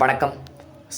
வணக்கம்.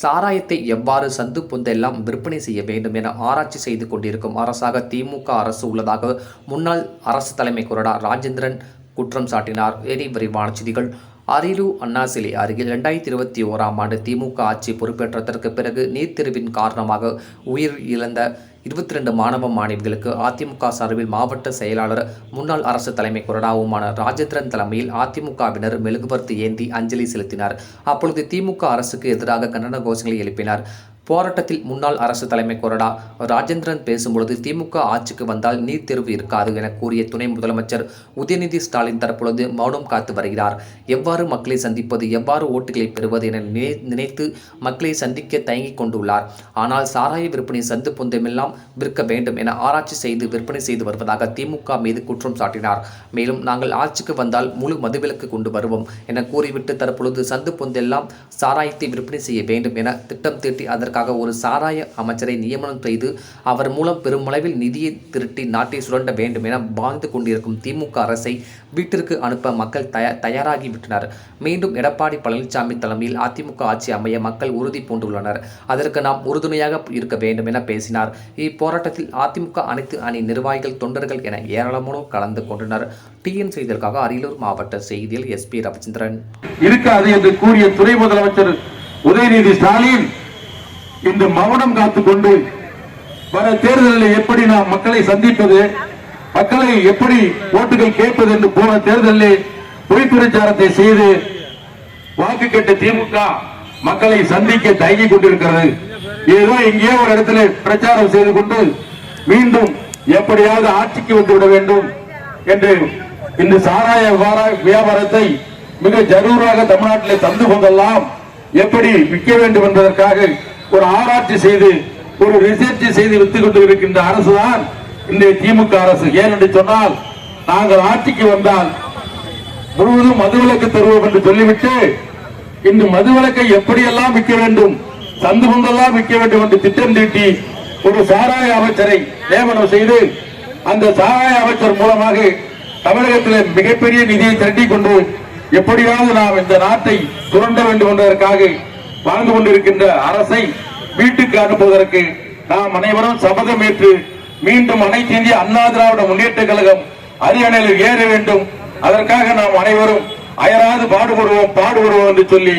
சாராயத்தை எவ்வாறு சந்து பொந்தெல்லாம் விற்பனை செய்ய வேண்டும் என ஆராய்ச்சி செய்து கொண்டிருக்கும் அரசாக திமுக அரசு உள்ளதாக முன்னாள் அரசு தலைமை கொறடா ராஜேந்திரன் குற்றம் சாட்டினார். இனி விரிவான செய்திகள். அரியலூர் அண்ணா சிலை அருகில் இரண்டாயிரத்தி இருபத்தி ஓராம் ஆண்டு திமுக ஆட்சி பொறுப்பேற்றதற்கு பிறகு நீர்த்தெருவின் காரணமாக உயிர் இழந்த இருபத்தி ரெண்டு மாணவ மாணவிகளுக்கு அதிமுக சார்பில் மாவட்ட செயலாளர் முன்னாள் அரசு தலைமை கொறடாவுமான ராஜேந்திரன் தலைமையில் அதிமுகவினர் மெழுகுவர்த்தி ஏந்தி அஞ்சலி செலுத்தினார். அப்பொழுது திமுக அரசுக்கு எதிராக கண்டன கோஷங்களை எழுப்பினார். போராட்டத்தில் முன்னாள் அரசு தலைமை கொறடா ராஜேந்திரன் பேசும்பொழுது திமுக ஆட்சிக்கு வந்தால் நீட் தேர்வு இருக்காது என கூறிய துணை முதலமைச்சர் உதயநிதி ஸ்டாலின் தற்பொழுது மௌனம் காத்து வருகிறார். எவ்வாறு மக்களை சந்திப்பது எவ்வாறு ஓட்டுகளை பெறுவது என நினை- நினைத்து மக்களை சந்திக்க தயங்கிக் கொண்டுள்ளார். ஆனால் சாராய விற்பனை சந்து பொந்தமெல்லாம் விற்க வேண்டும் என ஆராய்ச்சி செய்து விற்பனை செய்து வருவதாக திமுக மீது குற்றம் சாட்டினார். மேலும் நாங்கள் ஆட்சிக்கு வந்தால் முழு மதுவிலக்கு கொண்டு வருவோம் என கூறிவிட்டு தற்பொழுது சந்து பொந்தெல்லாம் சாராயத்தை விற்பனை செய்ய வேண்டும் என திட்டம் தீட்டி அதற்காக ஒரு சாராய அமைச்சரை நியமனம் செய்து அவர் மூலம் பெருமளவில் நிதியை திருட்டி நாட்டை சுரண்ட வேண்டும் என வாழ்ந்து கொண்டிருக்கும் திமுக அரசை வீட்டிற்கு அனுப்ப மக்கள் தய தயாராகிவிட்டனர். மீண்டும் எடப்பாடி பழனிசாமி தலைமையில் அதிமுக ஆட்சி அமைய மக்கள் உறுதி பூண்டுள்ளனர். அதற்கு நாம் உறுதுணையாக இருக்க வேண்டும் என பேசினார். இப்போராட்டத்தில் அதிமுக அனைத்து அணி நிர்வாகிகள் தொண்டர்கள் என ஏராளமானோர் கலந்து கொண்டனர். டிஎன் செய்திகளுக்காக அரியலூர் மாவட்ட செய்தியில் எஸ்பி ரவிச்சந்திரன். இருக்காது என்று கூறிய துணை முதலமைச்சர் உதயநிதி ஸ்டாலின் இந்த மௌனம் காத்துக்கொண்டு வர தேர்தலில் எப்படி நாம் மக்களை சந்திப்பது மக்களை எப்படி ஓட்டுகள் கேட்பது என்று போன தேர்தலில் பொய் பிரச்சாரத்தை செய்து வாக்கு கேட்ட திமுக மக்களை சந்திக்க தயங்கிக் கொண்டிருக்கிறது. ஏதோ எங்கேயோ ஒரு இடத்துல பிரச்சாரம் செய்து கொண்டு மீண்டும் எப்படியாவது ஆட்சிக்கு வந்துவிட வேண்டும் என்று இந்த சாராய வியாபாரத்தை மிக ஜரூராக தமிழ்நாட்டில் தந்து கொண்டெல்லாம் எப்படி விற்க வேண்டும் என்பதற்காக ஒரு ஆராய்ச்சி செய்து ஒரு ரிசர்ச் செய்து வித்துக் கொண்டு இருக்கின்ற அரசுதான் இன்றைய திமுக அரசு. ஏன் என்று சொன்னால் நாங்கள் ஆட்சிக்கு வந்தால் முழுவதும் மதுவிலக்கு தருவோம் என்று சொல்லிவிட்டு இந்த மதுவிலக்கை எப்படியெல்லாம் விற்க வேண்டும் சந்து கொண்டெல்லாம் விற்க வேண்டும் என்று திட்டம் தீட்டி ஒரு சாராய அமைச்சரை நியமனம் செய்து அந்த சாராய அமைச்சர் மூலமாக தமிழகத்தில் மிகப்பெரிய நிதியை திரட்டிக் கொண்டு எப்படியாவது நாம் இந்த நாட்டை சுரண்ட வேண்டும் என்பதற்காக வாழ்ந்து கொண்டிருக்கின்ற அரசை வீட்டுக்கு அனுப்புவதற்கு நாம் அனைவரும் சபதம் ஏற்று மீண்டும் அனைத்து இந்திய அண்ணா திராவிட முன்னேற்ற கழகம் அரியணையில் ஏற வேண்டும். அதற்காக நாம் அனைவரும் அயராது பாடுபடுவோம் பாடுபடுவோம் என்று சொல்லி